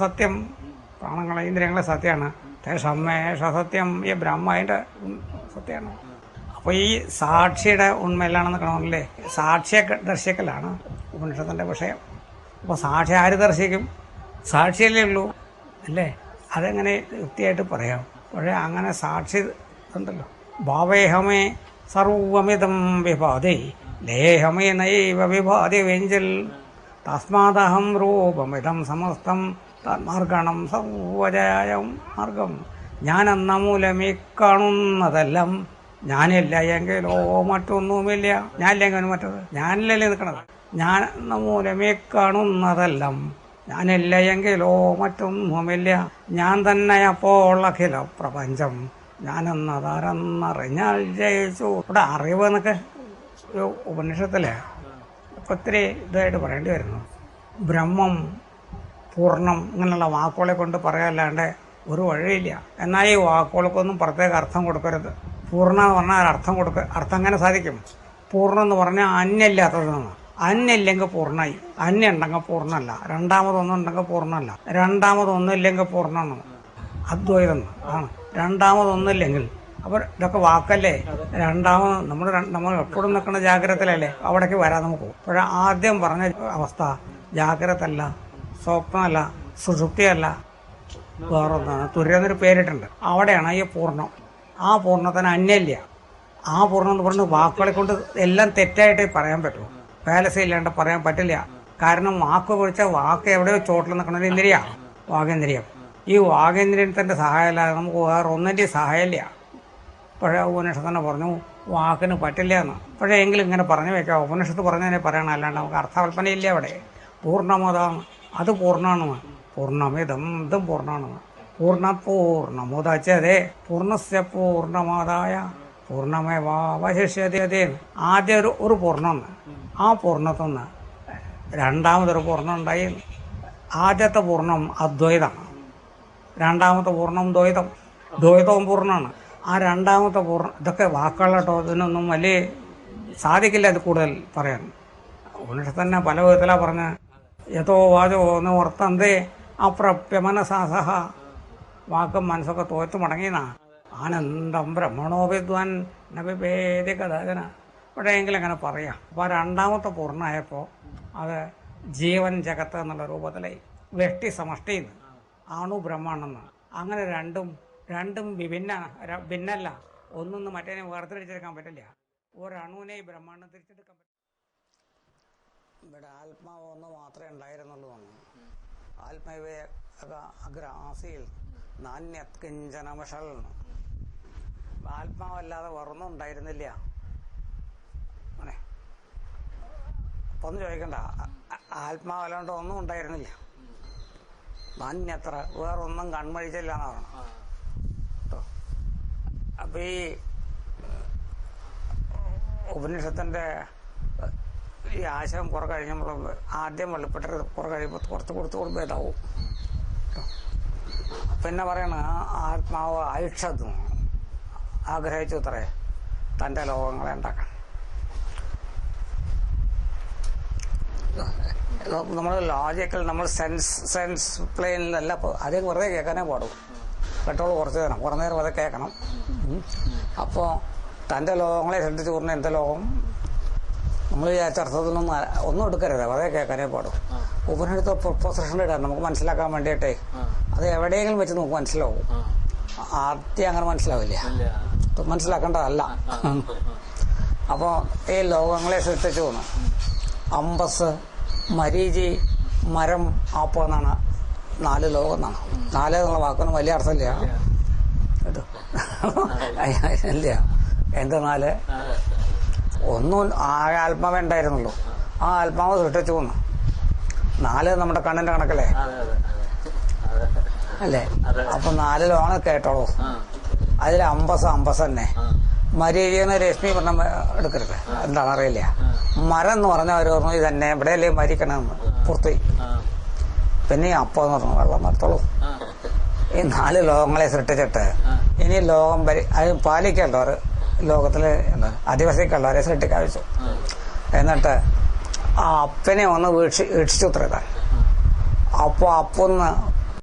സത്യം പ്രാണങ്ങളെ ഇന്ദ്രിയങ്ങളെ സത്യമാണ്. സത്യം. ഈ ബ്രഹ്മ അതിന്റെ സത്യമാണ് അപ്പൊ ഈ സാക്ഷിയുടെ ഉണ്മയിലാണെന്ന് കാണുന്നില്ലേ? സാക്ഷിയെ ദർശിക്കലാണ് ഉപനിഷത്തിന്റെ വിഷയം. അപ്പൊ സാക്ഷി ആര് ദർശിക്കും? സാക്ഷിയല്ലേ ഉള്ളൂ അല്ലേ? അതെങ്ങനെ യുക്തിയായിട്ട് പറയാം? പക്ഷേ അങ്ങനെ സാക്ഷി ഉണ്ടല്ലോ. ഭാവേഹമേ സർവമിതം വിഭാതി ലേഹമേ നൈവ വിഭാതി വെഞ്ചൽ. തസ്മാദഹം രൂപമിതം സമസ്തം തന്മാർഗണം സൗവരായം മാർഗം. ഞാനെന്ന മൂലമേ കാണുന്നതെല്ലാം ഞാനില്ല എങ്കിലോ മറ്റൊന്നുമില്ല. ഞാനില്ലെങ്കിൽ മറ്റത് ഞാനില്ലല്ലേ നിൽക്കണത്? ഞാൻ എന്ന മൂലമേ കാണുന്നതെല്ലാം ഞാനില്ല എങ്കിലോ മറ്റൊന്നുമില്ല. ഞാൻ തന്നെ അപ്പോൾ അഖില പ്രപഞ്ചം. ഞാനെന്നതാരെന്നറിഞ്ഞാൽ ജയിച്ചു. ഇവിടെ അറിവ് എന്നൊക്കെ ഒരു ഉപനിഷത്തിലെ ഒത്തിരി ഇതായിട്ട് പറയേണ്ടി വരുന്നു. ബ്രഹ്മം പൂർണം ഇങ്ങനെയുള്ള വാക്കുകളെ കൊണ്ട് പറയാല്ലാണ്ട് ഒരു വഴിയില്ല. എന്നാൽ ഈ വാക്കുകൾക്കൊന്നും പ്രത്യേക അർത്ഥം കൊടുക്കരുത്. പൂർണ എന്ന് പറഞ്ഞാൽ അർത്ഥം കൊടുക്ക അർത്ഥം എങ്ങനെ സാധിക്കും? പൂർണം എന്ന് പറഞ്ഞാൽ അന്നല്ലാത്തതെന്നാണ് അന്നില്ലെങ്കിൽ പൂർണമായി. അന്ന ഉണ്ടെങ്കിൽ പൂർണമല്ല. രണ്ടാമതൊന്നുണ്ടെങ്കിൽ പൂർണമല്ല. രണ്ടാമതൊന്നുമില്ലെങ്കിൽ പൂർണമാണ്. അദ്വൈതം ആണ്. രണ്ടാമതൊന്നുമില്ലെങ്കിൽ അപ്പോൾ ഇതൊക്കെ വാക്കല്ലേ? രണ്ടാമത് നമ്മൾ നമ്മൾ എപ്പോഴും നിൽക്കുന്ന ജാഗ്രതയിലല്ലേ? അവിടേക്ക് വരാൻ നമുക്ക് പക്ഷേ ആദ്യം പറഞ്ഞ അവസ്ഥ ജാഗ്രത അല്ല സ്വപ്നമല്ല സുഷുപ്തിയല്ല വേറൊന്നാണ് തുര്യന്നൊരു പേരിട്ടുണ്ട്. അവിടെയാണ് ഈ പൂർണം. ആ പൂർണത്തിന് അന്യല്ല. ആ പൂർണം എന്ന് പറഞ്ഞ് വാക്കുകളെ കൊണ്ട് എല്ലാം തെറ്റായിട്ട് പറയാൻ പറ്റൂ. പാലസ് ഇല്ലാണ്ട് പറയാൻ പറ്റില്ല. കാരണം വാക്ക് കുറിച്ച വാക്ക് എവിടെയോ ചോട്ടിൽ നിൽക്കണ ഇന്ദ്രിയ വാഗേന്ദ്രിയം. ഈ വാഗേന്ദ്രിയത്തിന്റെ സഹായമല്ലാതെ നമുക്ക് വേറെ ഒന്നിന്റെയും സഹായമില്ല. പഴയ ഉപനിഷത്ത് തന്നെ പറഞ്ഞു വാക്കിന് പറ്റില്ല എന്ന്. പക്ഷേ എങ്കിലും ഇങ്ങനെ പറഞ്ഞു വെക്കാം. ഉപനിഷത്ത് പറഞ്ഞതിനെ പറയണം. അല്ലാണ്ട് നമുക്ക് അർത്ഥവൽപ്പന ഇല്ല അവിടെ. പൂർണമതാണ് അത് പൂർണമാണ് പൂർണമിതം ഇതും പൂർണമാണ് പൂർണ പൂർണമുദച്ചതേ പൂർണസ്യ പൂർണമാതായ പൂർണമേവാവശിഷ്യതേ. ആദ്യം ഒരു ഒരു പൂർണമാണ് ആ പൂർണത്തുനിന്ന് രണ്ടാമതൊരു പൂർണം ഉണ്ടായി ആദ്യത്തെ പൂർണം അദ്വൈതമാണ്. രണ്ടാമത്തെ പൂർണം ദ്വൈതം. ദ്വൈതവും പൂർണമാണ്. ആ രണ്ടാമത്തെ പൂർണ ഇതൊക്കെ വാക്കുകളട്ടോ ഇതിനൊന്നും വലിയ സാധിക്കില്ല ഇത് കൂടുതൽ പറയാൻ. ഉപനിഷത്ത് തന്നെ പല വിധത്തിലാണ് പറഞ്ഞ. യഥോ വാചോ എന്ന് ഓർത്തന്തേ അപ്രപ്യ മനസാസഹ വാക്കും മനസ്സൊക്കെ തോറ്റു മടങ്ങിയെന്നാ ആനന്ദം ബ്രഹ്മണോ വിദ്വാൻ നവിഭേദി കഥാചന എവിടെയെങ്കിലും അങ്ങനെ പറയാം. അപ്പോൾ രണ്ടാമത്തെ പൂർണമായപ്പോൾ അത് ജീവൻ ജഗത്ത് എന്നുള്ള രൂപത്തിലായി വെട്ടി സമഷ്ടി ആണു ബ്രഹ്മാണെന്ന്. അങ്ങനെ രണ്ടും രണ്ടും വിഭിന്ന ഭിന്നല്ല. ഒന്നും മറ്റേനെ വേർതിരിച്ചെടുക്കാൻ പറ്റില്ല. ഒരണുവിനെ ബ്രഹ്മാണ്ടം തിരിച്ചെടുക്കാൻ പറ്റില്ല. ഇവിടെ ആത്മാവ് ഒന്ന് മാത്രമേ ഉണ്ടായിരുന്നുള്ളൂ എന്ന് ആത്മവേ അഗ്രാസിയിൽ നാണ്യത്കിഞ്ചനമഷൽ ആത്മാവല്ലാതെ വേറൊന്നും ഉണ്ടായിരുന്നില്ല. അങ്ങനെ അപ്പൊ ഒന്നും ചോദിക്കണ്ട ആത്മാവല്ലാണ്ട് ഒന്നും ഉണ്ടായിരുന്നില്ല. നാണ്യത്ര വേറൊന്നും കൺമഴിച്ചില്ല എന്നാണ് കേട്ടോ അപ്പൊ ഈ ഉപനിഷത്തിന്റെ ഈ ആശയം കുറെ കഴിഞ്ഞപ്പോൾ ആദ്യം വെള്ളപ്പെട്ടത് കുറെ കഴിയുമ്പോൾ കുറച്ച് കൊടുത്ത് കൊടുത്ത് ഇതാവും പിന്നെ പറയണ ആത്മാവ് ആയുഷത്തും ആഗ്രഹിച്ചു അത്രേ. തന്റെ ലോകങ്ങളെ ഉണ്ടാക്കാൻ. നമ്മൾ ലോജിക്കൽ നമ്മൾ സെൻസ് സെൻസ് പ്ലെയിനിലല്ല അതേ വെറുതെ കേൾക്കാനേ പാടും പെട്രോൾ കുറച്ച് തരണം കുറേ നേരം വെറുതെ കേൾക്കണം. അപ്പോൾ തന്റെ ലോകങ്ങളെ ശ്രദ്ധിച്ച് പറഞ്ഞ എന്റെ ലോകം? നമ്മൾ വിചാരിച്ച അർത്ഥത്തിലൊന്നും ഒന്നും എടുക്കരുത്. വളരെ കേൾക്കാനേ പാടും. ഉപനെടുത്ത പ്രൊപ്പോസിഷൻ ഇടാൻ നമുക്ക് മനസ്സിലാക്കാൻ വേണ്ടിയിട്ടേ. അത് എവിടെയെങ്കിലും വെച്ച് നമുക്ക് മനസ്സിലാവും. ആദ്യം അങ്ങനെ മനസ്സിലാവില്ല. മനസ്സിലാക്കേണ്ടതല്ല. അപ്പോൾ ഈ ലോകങ്ങളെ സൃഷ്ടിച്ചു പോന്നു. അമ്പസ് മരീചി മരം ആപ്പ് എന്നാണ് നാല് ലോകം എന്നാണ്. നാല് എന്നുള്ള വാക്കൊന്നും വലിയ അർത്ഥമില്ല. കേട്ടോ? ഇല്ല. എന്താ നാല്? ഒന്നും ആകെ ആത്മാവേ ഉണ്ടായിരുന്നുള്ളൂ ആ ആത്മാവ് സൃഷ്ടിച്ചു പോന്നു. നാല് നമ്മുടെ കണ്ണിന്റെ കണക്കല്ലേ? അല്ലേ? അപ്പൊ നാല് ലോണ് കേട്ടോളൂ. അതിൽ അമ്പസ് അമ്പസ് തന്നെ മരീചിന്ന് രശ്മി പറഞ്ഞ എടുക്കരുത്. എന്താണെന്ന് അറിയില്ല മരം എന്ന് പറഞ്ഞാൽ അവർ പറഞ്ഞു ഇതന്നെ. ഇവിടെയല്ലേ മരിക്കണമെന്ന് പുറത്തുപോയി. പിന്നെ അപ്പൊ എന്ന് പറഞ്ഞു വെള്ളം നിർത്തോളൂ ഈ നാല് ലോകങ്ങളെ സൃഷ്ടിച്ചിട്ട് ഇനി ലോകം പരി അത് പാലിക്കേണ്ടവർ ലോകത്തിലെ ആദിവാസി കള്ളാരെ സൃഷ്ടിക്കാൻ വെച്ചു എന്നിട്ട് ആ അപ്പനെ ഒന്ന് വീക്ഷി വീക്ഷിച്ചു ഉത്തരതാൻ അപ്പോൾ അപ്പൊന്ന്